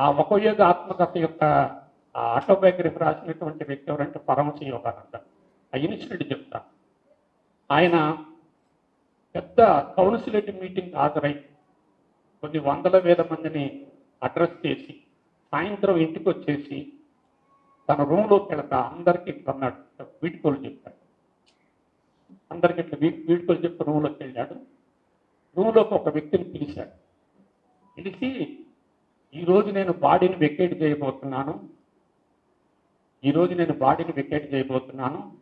ఆ ఉపయోగ ఆత్మకథ యొక్క ఆ ఆటోబయోగ్రఫీ రాసినటువంటి వ్యక్తి ఎవరంటే పరమశ యోగానంద ఆ ఇన్సిడెంట్ చెప్తా. ఆయన పెద్ద కౌన్సిలేట్ మీటింగ్ హాజరై కొన్ని వందల వేల మందిని అడ్రస్ చేసి సాయంత్రం ఇంటికి వచ్చేసి తన రూమ్లోకి వెళ్తా. అందరికీ అన్నాడు వీడుకోలు చెప్పాడు. అందరికి ఇట్లా వీ వీడుకోలు చెప్పి రూమ్లోకి వెళ్ళాడు. రూమ్లోకి ఒక వ్యక్తిని పిలిచాడు. పిలిచి ఈరోజు నేను బాడీని వెకేట్ చేయబోతున్నాను. ఈరోజు నేను బాడీని వెకేట్ చేయబోతున్నాను.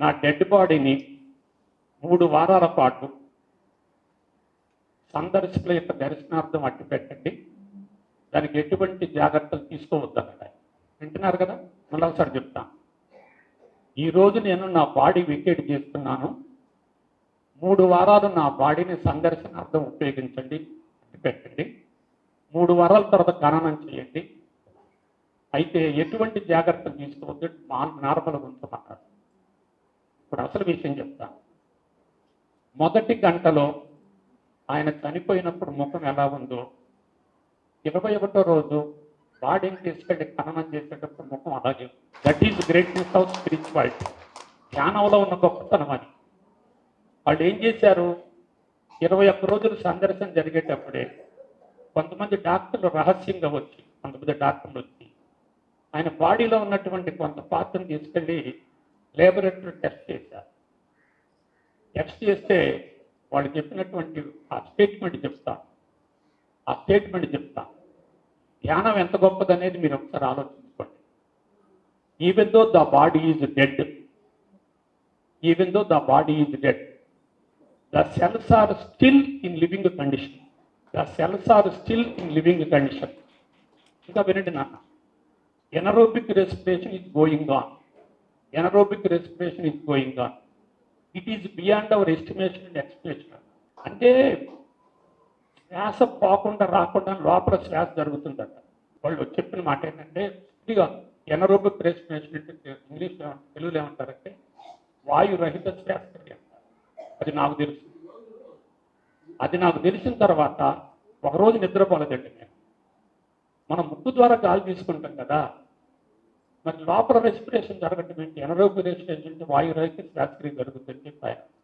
నా డెడ్ బాడీని మూడు వారాల పాటు సందర్శకుల యొక్క దర్శనార్థం అట్టి పెట్టండి. దానికి ఎటువంటి జాగ్రత్తలు తీసుకోవద్దన్నట వింటున్నారు కదా? మళ్ళీ ఒకసారి చెప్తాను ఈరోజు నేను నా బాడీ వికెట్ చేస్తున్నాను. మూడు వారాలు నా బాడీని సందర్శనార్థం ఉపయోగించండి. అట్టి పెట్టండి. మూడు వారాల తర్వాత ఖననం చేయండి. అయితే ఎటువంటి జాగ్రత్తలు తీసుకోవద్దు. మా నార్మల్గా ఉంచమన్నారు ఇప్పుడు అసలు విషయం చెప్తాను మొదటి గంటలో ఆయన చనిపోయినప్పుడు ముఖం ఎలా ఉందో ఇరవై ఒకటో రోజు బాడీని తీసుకెళ్ళి ఖననం చేసేటప్పుడు ముఖం అలాగే that is greatness of spirituality ధ్యానంలో ఉన్న గొప్పతనం అది. వాళ్ళు ఏం చేశారు? ఇరవై ఒక్క రోజులు సందర్శన జరిగేటప్పుడే కొంతమంది డాక్టర్లు రహస్యంగా వచ్చి కొంతమంది డాక్టర్లు వచ్చి ఆయన బాడీలో ఉన్నటువంటి కొంత పాత్రను తీసుకెళ్ళి లేబొరేటరీ టెస్ట్ చేశారు. టెస్ట్ చేస్తే వాళ్ళు చెప్పినటువంటి ఆ స్టేట్మెంట్ చెప్తా ఆ స్టేట్మెంట్ చెప్తా. ధ్యానం ఎంత గొప్పదనేది మీరు ఒకసారి ఆలోచించుకోండి. Even though the body is dead even though the body is dead the cells are still in living condition the cells are still in living condition ఇంకా వినండి నాన్న anaerobic respiration is going on anaerobic respiration is going on it is beyond our estimation and expiration అంటే శ్వాస పోకుండా రాకుండా లోపల శ్వాస జరుగుతుందట. వాళ్ళు చెప్పిన మాట ఏంటంటే ఇదిగా ఎనరోబిక్ రెస్పిరేషన్ అంటే ఇంగ్లీష్లో తెలుగులో ఏమంటారంటే వాయురహిత శ్వాస క్రియ అంటారు. అది నాకు తెలుసు. అది నాకు తెలిసిన తర్వాత ఒకరోజు నిద్రపోలేదండి నేను. మనం ముక్కు ద్వారా గాలి తీసుకుంటాం కదా. మరి లోపల రెస్పిరేషన్ జరగటం ఏంటి? ఎనరోగ్య రెస్పిరేషన్ అంటే వాయురహిత శ్వాసక్రియ జరుగుతుందని జరుగుతుంది ఆయన